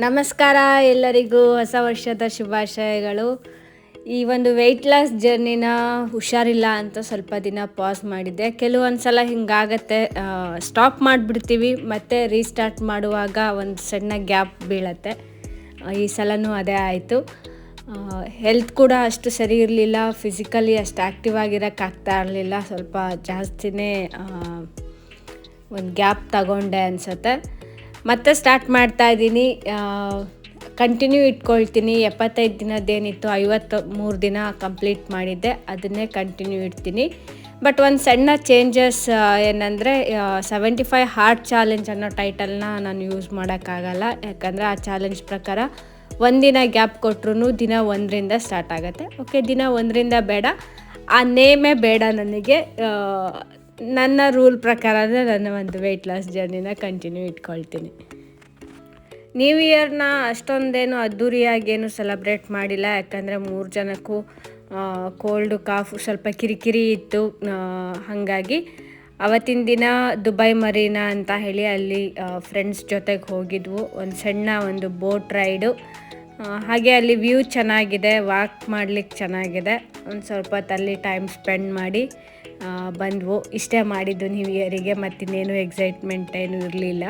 ನಮಸ್ಕಾರ ಎಲ್ಲರಿಗೂ ಹೊಸ ವರ್ಷದ ಶುಭಾಶಯಗಳು. ಈ ಒಂದು ವೆಯ್ಟ್ ಲಾಸ್ ಜರ್ನಿನ ಹುಷಾರಿಲ್ಲ ಅಂತ ಸ್ವಲ್ಪ ದಿನ ಪಾಸ್ ಮಾಡಿದ್ದೆ. ಕೆಲವೊಂದು ಸಲ ಹಿಂಗಾಗತ್ತೆ ಸ್ಟಾಪ್ ಮಾಡಿಬಿಡ್ತೀವಿ, ಮತ್ತೆ ರೀಸ್ಟಾರ್ಟ್ ಮಾಡುವಾಗ ಒಂದು ಸಣ್ಣ ಗ್ಯಾಪ್ ಬೀಳತ್ತೆ. ಈ ಸಲನೂ ಅದೇ ಆಯಿತು. ಹೆಲ್ತ್ ಕೂಡ ಅಷ್ಟು ಸರಿ ಇರಲಿಲ್ಲ ಫಿಸಿಕಲಿ ಅಷ್ಟು ಆ್ಯಕ್ಟಿವ್ ಆಗಿರೋಕ್ಕಾಗ್ತಾ ಇರಲಿಲ್ಲ, ಸ್ವಲ್ಪ ಜಾಸ್ತಿನೇ ಒಂದು ಗ್ಯಾಪ್ ತಗೊಂಡೆ ಅನಿಸುತ್ತೆ. ಮತ್ತೆ ಸ್ಟಾರ್ಟ್ ಮಾಡ್ತಾ ಇದ್ದೀನಿ. ಕಂಟಿನ್ಯೂ ಇಟ್ಕೊಳ್ತೀನಿ. ಎಪ್ಪತ್ತೈದು ದಿನದ್ದೇನಿತ್ತು ಐವತ್ತು ಮೂರು ದಿನ ಕಂಪ್ಲೀಟ್ ಮಾಡಿದ್ದೆ. ಅದನ್ನೇ ಕಂಟಿನ್ಯೂ ಇಡ್ತೀನಿ. ಬಟ್ ಒಂದು ಸಣ್ಣ ಚೇಂಜಸ್ ಏನಂದರೆ ಸೆವೆಂಟಿ ಫೈವ್ ಹಾರ್ಟ್ ಚಾಲೆಂಜ್ ಅನ್ನೋ ಟೈಟಲ್ನ ನಾನು ಯೂಸ್ ಮಾಡೋಕ್ಕಾಗಲ್ಲ. ಯಾಕಂದರೆ ಆ ಚಾಲೆಂಜ್ ಪ್ರಕಾರ ಒಂದಿನ ಗ್ಯಾಪ್ ಕೊಟ್ರು ದಿನ ಒಂದರಿಂದ ಸ್ಟಾರ್ಟ್ ಆಗುತ್ತೆ. ಓಕೆ ದಿನ ಒಂದರಿಂದ ಬೇಡ. ಆ ನೇಮೇ ಬೇಡ ನನಗೆ. ನನ್ನ ರೂಲ್ ಪ್ರಕಾರ ನನ್ನ ಒಂದು ವೆಯ್ಟ್ ಲಾಸ್ ಜರ್ನಿನ ಕಂಟಿನ್ಯೂ ಇಟ್ಕೊಳ್ತೀನಿ. ನ್ಯೂ ಇಯರ್ನ ಅಷ್ಟೊಂದೇನು ಅದ್ಧೂರಿಯಾಗೇನು ಸೆಲೆಬ್ರೇಟ್ ಮಾಡಿಲ್ಲ. ಯಾಕಂದರೆ ಮೂರು ಜನಕ್ಕೂ ಕೋಲ್ಡು ಕಾಫ್ ಸ್ವಲ್ಪ ಕಿರಿಕಿರಿ ಇತ್ತು. ಹಾಗಾಗಿ ಅವತ್ತಿನ ದಿನ ದುಬೈ ಮರೀನಾ ಅಂತ ಹೇಳಿ ಅಲ್ಲಿ ಫ್ರೆಂಡ್ಸ್ ಜೊತೆಗೆ ಹೋಗಿದ್ವು. ಒಂದು ಸಣ್ಣ ಒಂದು ಬೋಟ್ ರೈಡು ಹಾಗೆ ಅಲ್ಲಿ ವ್ಯೂ ಚೆನ್ನಾಗಿದೆ ವಾಕ್ ಮಾಡಲಿಕ್ಕೆ ಚೆನ್ನಾಗಿದೆ. ಒಂದು ಸ್ವಲ್ಪ ಹೊತ್ತು ಅಲ್ಲಿ ಟೈಮ್ ಸ್ಪೆಂಡ್ ಮಾಡಿ. ಬಂದ್ವು. ಇಷ್ಟೇ ಮಾಡಿದ್ದು ನ್ಯೂ ಇಯರಿಗೆ ಮತ್ತಿನ್ನೇನು ಎಕ್ಸೈಟ್ಮೆಂಟ್ ಏನು ಇರಲಿಲ್ಲ.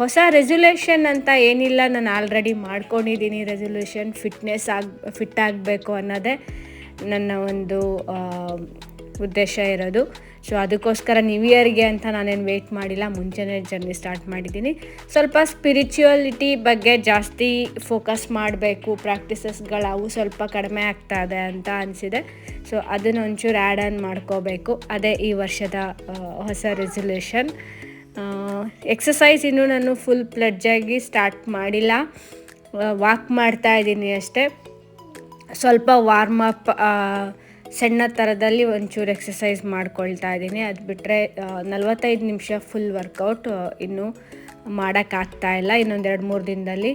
ಹೊಸ ರೆಸೊಲ್ಯೂಷನ್ ಅಂತ ಏನಿಲ್ಲ. ನಾನು ಆಲ್ರೆಡಿ ಮಾಡ್ಕೊಂಡಿದ್ದೀನಿ ರೆಸೊಲ್ಯೂಷನ್ ಫಿಟ್ನೆಸ್ ಆಗ ಫಿಟ್ ಆಗಬೇಕು ಅನ್ನೋದೇ ನನ್ನ ಒಂದು ಉದ್ದೇಶ ಇರೋದು. ಸೊ ಅದಕ್ಕೋಸ್ಕರ ನ್ಯೂ ಇಯರ್ಗೆ ಅಂತ ನಾನೇನು ವೆಯ್ಟ್ ಮಾಡಿಲ್ಲ. ಮುಂಚೆನೇ ಜರ್ನಿ ಸ್ಟಾರ್ಟ್ ಮಾಡಿದ್ದೀನಿ. ಸ್ವಲ್ಪ ಸ್ಪಿರಿಚುವಲಿಟಿ ಬಗ್ಗೆ ಜಾಸ್ತಿ ಫೋಕಸ್ ಮಾಡಬೇಕು. ಪ್ರಾಕ್ಟೀಸಸ್ಗಳು ಅವು ಸ್ವಲ್ಪ ಕಡಿಮೆ ಆಗ್ತಾ ಇದೆ ಅಂತ ಅನಿಸಿದೆ. ಸೊ ಅದನ್ನು ಒಂಚೂರು ಆ್ಯಡ್ ಆನ್ ಮಾಡ್ಕೋಬೇಕು. ಅದೇ ಈ ವರ್ಷದ ಹೊಸ ರೆಸೊಲ್ಯೂಷನ್ ಎಕ್ಸಸೈಸ್ ಇನ್ನೂ ನಾನು ಫುಲ್ ಪ್ಲಡ್ಜಾಗಿ ಸ್ಟಾರ್ಟ್ ಮಾಡಿಲ್ಲ. ವಾಕ್ ಮಾಡ್ತಾ ಇದ್ದೀನಿ ಅಷ್ಟೇ. ಸ್ವಲ್ಪ ವಾರ್ಮ್ ಅಪ್ ಸಣ್ಣ ಥರದಲ್ಲಿ ಒಂಚೂರು ಎಕ್ಸಸೈಸ್ ಮಾಡ್ಕೊಳ್ತಾ ಇದ್ದೀನಿ. ಅದು ಬಿಟ್ಟರೆ ನಲ್ವತ್ತೈದು ನಿಮಿಷ ಫುಲ್ ವರ್ಕೌಟ್ ಇನ್ನೂ ಮಾಡೋಕ್ಕಾಗ್ತಾ ಇಲ್ಲ. ಇನ್ನೊಂದು ಎರಡು ಮೂರು ದಿನದಲ್ಲಿ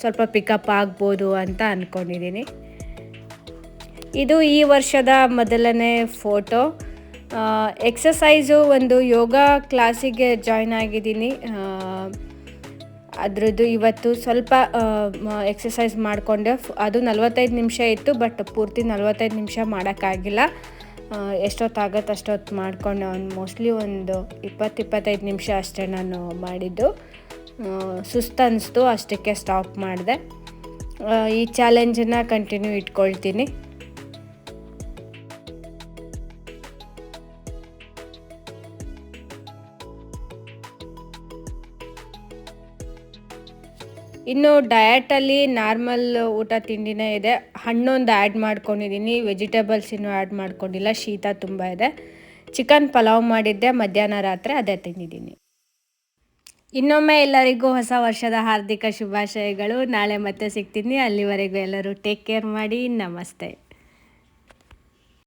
ಸ್ವಲ್ಪ ಪಿಕಪ್ ಆಗ್ಬೋದು ಅಂತ ಅಂದ್ಕೊಂಡಿದ್ದೀನಿ ಇದು ಈ ವರ್ಷದ ಮೊದಲನೇ ಫೋಟೋ ಎಕ್ಸಸೈಸು ಒಂದು ಯೋಗ ಕ್ಲಾಸಿಗೆ ಜಾಯ್ನ್ ಆಗಿದ್ದೀನಿ. ಅದರದ್ದು ಇವತ್ತು ಸ್ವಲ್ಪ ಎಕ್ಸಸೈಸ್ ಮಾಡಿಕೊಂಡೆ. ಅದು ನಲ್ವತ್ತೈದು ನಿಮಿಷ ಇತ್ತು ಬಟ್ ಪೂರ್ತಿ ನಲ್ವತ್ತೈದು ನಿಮಿಷ ಮಾಡೋಕ್ಕಾಗಿಲ್ಲ. ಎಷ್ಟೊತ್ತಾಗತ್ತೆ ಅಷ್ಟೊತ್ತು ಮಾಡಿಕೊಂಡೆ. ಒಂದು ಮೋಸ್ಟ್ಲಿ ಒಂದು ಇಪ್ಪತ್ತು ಇಪ್ಪತ್ತೈದು ನಿಮಿಷ ಅಷ್ಟೇ ನಾನು ಮಾಡಿದ್ದು. ಸುಸ್ತು ಅನ್ನಿಸ್ತು ಅಷ್ಟಕ್ಕೆ ಸ್ಟಾಪ್ ಮಾಡಿದೆ. ಈ ಚಾಲೆಂಜನ್ನು ಕಂಟಿನ್ಯೂ ಇಟ್ಕೊಳ್ತೀನಿ. ಇನ್ನು ಡಯಟಲ್ಲಿ ನಾರ್ಮಲ್ ಊಟ ತಿಂಡಿನೇ ಇದೆ. ಹಣ್ಣೊಂದು ಆ್ಯಡ್ ಮಾಡ್ಕೊಂಡಿದ್ದೀನಿ ವೆಜಿಟೇಬಲ್ಸ್ ಇನ್ನೂ ಆ್ಯಡ್ ಮಾಡ್ಕೊಂಡಿಲ್ಲ. ಶೀತ ತುಂಬ ಇದೆ. ಚಿಕನ್ ಪಲಾವ್ ಮಾಡಿದ್ದೆ. ಮಧ್ಯಾಹ್ನ ರಾತ್ರಿ ಅದೇ ತಿಂದಿದ್ದೀನಿ. ಇನ್ನೊಮ್ಮೆ ಎಲ್ಲರಿಗೂ ಹೊಸ ವರ್ಷದ ಹಾರ್ದಿಕ ಶುಭಾಶಯಗಳು. ನಾಳೆ ಮತ್ತೆ ಸಿಗ್ತೀನಿ. ಅಲ್ಲಿವರೆಗೂ ಎಲ್ಲರೂ ಟೇಕ್ ಕೇರ್ ಮಾಡಿ. ನಮಸ್ತೆ.